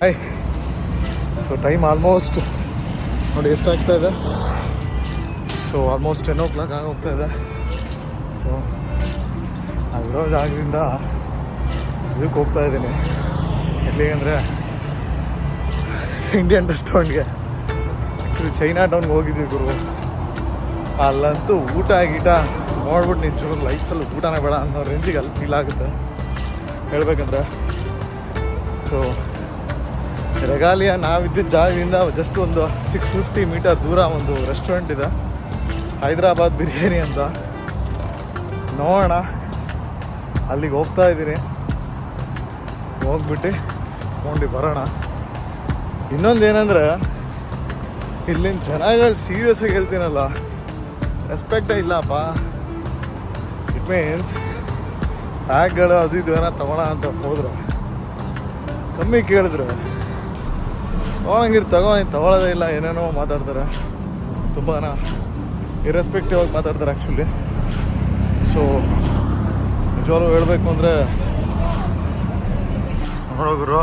Hi so time almost ನೋಡಿ ಎಷ್ಟಾಗ್ತಾ ಇದೆ? So almost ten o'clock ಆಗೋಗ್ತಾ ಇದೆ. ಸೊ ಅಲ್ಲಿರೋ ಜಾಗದಿಂದ ಇದಕ್ಕೆ ಹೋಗ್ತಾ ಇದ್ದೀನಿ. ಎಲ್ಲಿಗೆ ಅಂದರೆ ಇಂಡಿಯನ್ ರೆಸ್ಟೋರೆಂಟ್ಗೆ ಆ್ಯಕ್ಚುಲಿ ಚೈನಾ ಟೌನ್ಗೆ ಹೋಗಿದ್ವಿ ಗುರು. ಅಲ್ಲಂತೂ ಊಟ ಗೀಟ ನೋಡ್ಬಿಟ್ಟು ನಿಜವಾಗ್ಲೂ ಲೈಫಲ್ಲಿ ಊಟನೇ ಬೇಡ ಅನ್ನೋ ರೇಂಜಿಗೆ ಅಲ್ಲಿ ಫೀಲ್ ಆಗುತ್ತೆ. ಹೇಳ್ಬೇಕಂದ್ರೆ. ಸೊ ರೆಗಾಲಿಯ ನಾವಿದ್ದಿದ್ದ ಜಾಗದಿಂದ ಜಸ್ಟ್ ಒಂದು ಸಿಕ್ಸ್ ಫಿಫ್ಟಿ ಮೀಟರ್ ದೂರ ಒಂದು ರೆಸ್ಟೋರೆಂಟ್ ಇದೆ. ಹೈದ್ರಾಬಾದ್ ಬಿರಿಯಾನಿ ಅಂತ. ನೋಡೋಣ. ಅಲ್ಲಿಗೆ ಹೋಗ್ತಾ ಇದ್ದೀನಿ. ಹೋಗ್ಬಿಟ್ಟು ತೊಗೊಂಡು ಬರೋಣ. ಇನ್ನೊಂದು ಏನಂದರೆ, ಇಲ್ಲಿನ ಜನಗಳು ಸೀರಿಯಸ್ ಆಗಿ ಹೇಳ್ತೀನಲ್ಲ. ರೆಸ್ಪೆಕ್ಟೇ ಇಲ್ಲಪ್ಪ. ಇಟ್ ಮೀನ್ಸ್ ಬ್ಯಾಗ್ಗಳು ಅದು ಇದು ಏನೋ ತಗೋಣ ಅಂತ ಹೋದ್ರೆ. ಕಮ್ಮಿ ಕೇಳಿದ್ರೆ. ತೊಗೊಳಂಗಿರ್ ತಗೋ ನೀನ್ ತಗೊಳ್ಳೋದೇ ಇಲ್ಲ, ಏನೇನೋ ಮಾತಾಡ್ತಾರೆ. ತುಂಬಾ ಇರೆಸ್ಪೆಕ್ಟಿವ್ ಆಗಿ ಮಾತಾಡ್ತಾರೆ ಆ್ಯಕ್ಚುಲಿ ಸೊ ನಿಜವಾಗ್ಲೂ ಹೇಳಬೇಕು ಅಂದರೆ ನೋಡೋಗ್ರು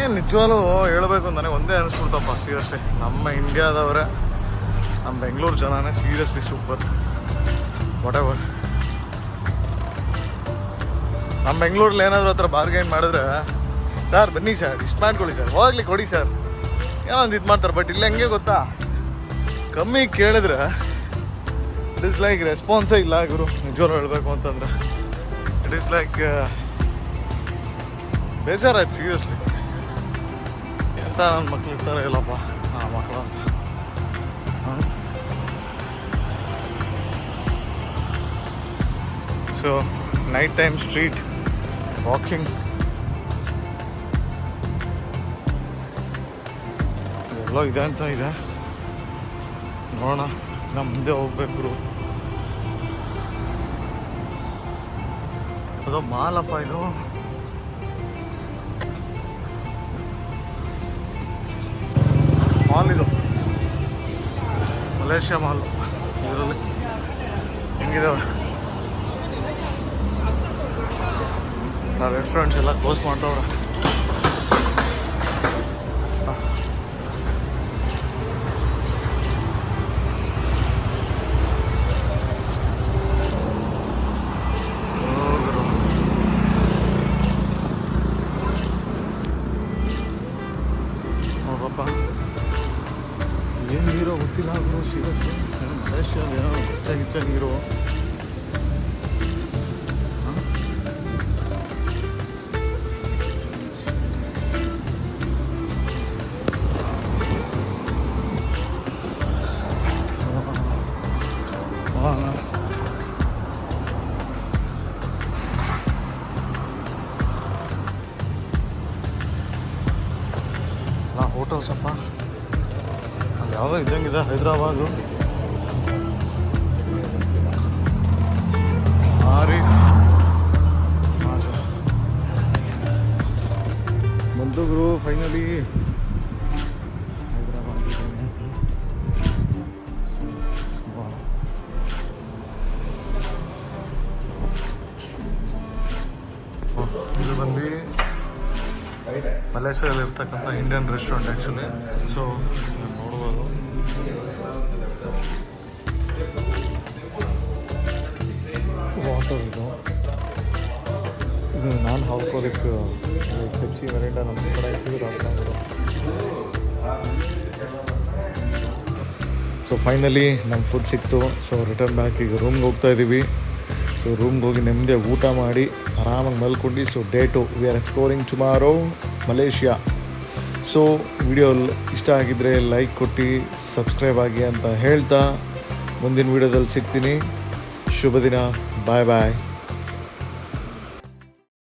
ಏನು ನಿಜವಾಗ್ಲೂ ಹೇಳಬೇಕು ನನಗೆ ಒಂದೇ ಅನಿಸ್ಬಿಡ್ತಪ್ಪ ಸೀರಿಯಸ್ಲಿ ನಮ್ಮ ಇಂಡಿಯಾದವರೇ ನಮ್ಮ ಬೆಂಗಳೂರು ಜನನೇ ಸೀರಿಯಸ್ಲಿ ಸೂಪರ್ ವಾಟ್ ಎವರ್ ನಮ್ಮ ಬೆಂಗಳೂರಲ್ಲಿ ಏನಾದರೂ ಹತ್ರ ಬಾರ್ಗೈನ್ ಮಾಡಿದ್ರೆ ಸರ್, ಬನ್ನಿ ಸರ್, ಇಷ್ಟು ಮಾಡ್ಕೊಳ್ಳಿ ಸರ್, ಹೋಗ್ಲಿ, ಕೊಡಿ ಸರ್. ಏನೋ ಒಂದು ಇದು ಮಾಡ್ತಾರೆ ಬಟ್ ಇಲ್ಲ, ಹೆಂಗೆ ಗೊತ್ತಾ? ಕಮ್ಮಿ ಕೇಳಿದ್ರೆ ಇಟ್ ಇಸ್ ಲೈಕ್ ರೆಸ್ಪಾನ್ಸೇ ಇಲ್ಲ, ಗುರು. ನಿಜವ್ರು ಹೇಳಬೇಕು ಅಂತಂದ್ರೆ. ಇಟ್ ಇಸ್ ಲೈಕ್ ಬೇಜಾರಾಯ್ತು ಸೀರಿಯಸ್ಲಿ ಎಂತ ನನ್ನ ಮಕ್ಳು ಇರ್ತಾರೆ ಇಲ್ಲಪ್ಪ? ಹಾಂ ಮಕ್ಕಳು ಅಂತ. So night time street walking ಎಲ್ಲೋ ಇದೆ ಅಂತ ಇದೆ. ನೋಡೋಣ ನಮ್ಮ ಮುಂದೆ ಹೋಗ್ಬೇಕು ಅದು ಮಾಲಪ್ಪ ಇದು. ಮಾಲ್ ಇದು. Malaysia mall. ಇದರಲ್ಲಿ. ಹೆಂಗಿದಾವೆ ರೆಸ್ಟೋರೆಂಟ್ಸ್ ಎಲ್ಲ ಕ್ಲೋಸ್ ಮಾಡ್ತಾವ್ರೆ. ನೋಡ್ರಪ್ಪ ಏನು ನೀರೋ ಗೊತ್ತಿಲ್ಲ ಗುರು ಸೀರಿಯಸ್ಲಿ ಮಲೇಷ್ಯಾ ಏನೋ ಬೆಚ್ಚ ನಾ ಸ್ವಲ್ಪ ಅಲ್ಲಿ ಯಾವುದೋ ಇದ್ದಂಗಿದೆ ಹೈದ್ರಾಬಾದು? ಆರಿಫ್ ಮಾಜಾ. ಬಂತು ಗುರು ಫೈನಲಿ ಮಲೇಷ್ಯಾದಲ್ಲಿ ಇರ್ತಕ್ಕಂಥ ಇಂಡಿಯನ್ ರೆಸ್ಟೋರೆಂಟ್ ಆ್ಯಕ್ಚುಲಿ ಸೊ ನೋಡ್ಬೋದು. ವಾಟರ್ ಇದು. ಇದು ನಾನು ಹಾಕೋದಕ್ಕೆ ಪೆಪ್ಸಿ ಮೆರಿಂಡ ನಮ್ಮ ಕಡೆ ಸಿಗೋದು ಸೊ ಫೈನಲಿ ನಮ್ಮ ಫುಡ್ ಸಿಕ್ತು. ಸೊ ರಿಟರ್ನ್ ಬ್ಯಾಕ್ ಈಗ ರೂಮ್ಗೆ ಹೋಗ್ತಾ ಇದ್ದೀವಿ ಸೊ ರೂಮ್ಗೆ ಹೋಗಿ ನೆಮ್ಮದಿಯಾಗಿ ಊಟ ಮಾಡಿ ಆರಾಮಾಗಿ ಮಲ್ಕೊಂಡು so day two we are exploring tomorrow Malaysia. So video ಇಷ್ಟ ಆಗಿದ್ದರೆ ಲೈಕ್ ಕೊಟ್ಟು ಸಬ್ಸ್ಕ್ರೈಬ್ ಆಗಿ ಅಂತ ಹೇಳ್ತಾ ಮುಂದಿನ ವಿಡಿಯೋದಲ್ಲಿ ಸಿಗ್ತೀನಿ. ಶುಭ ದಿನ ಬಾಯ್ ಬಾಯ್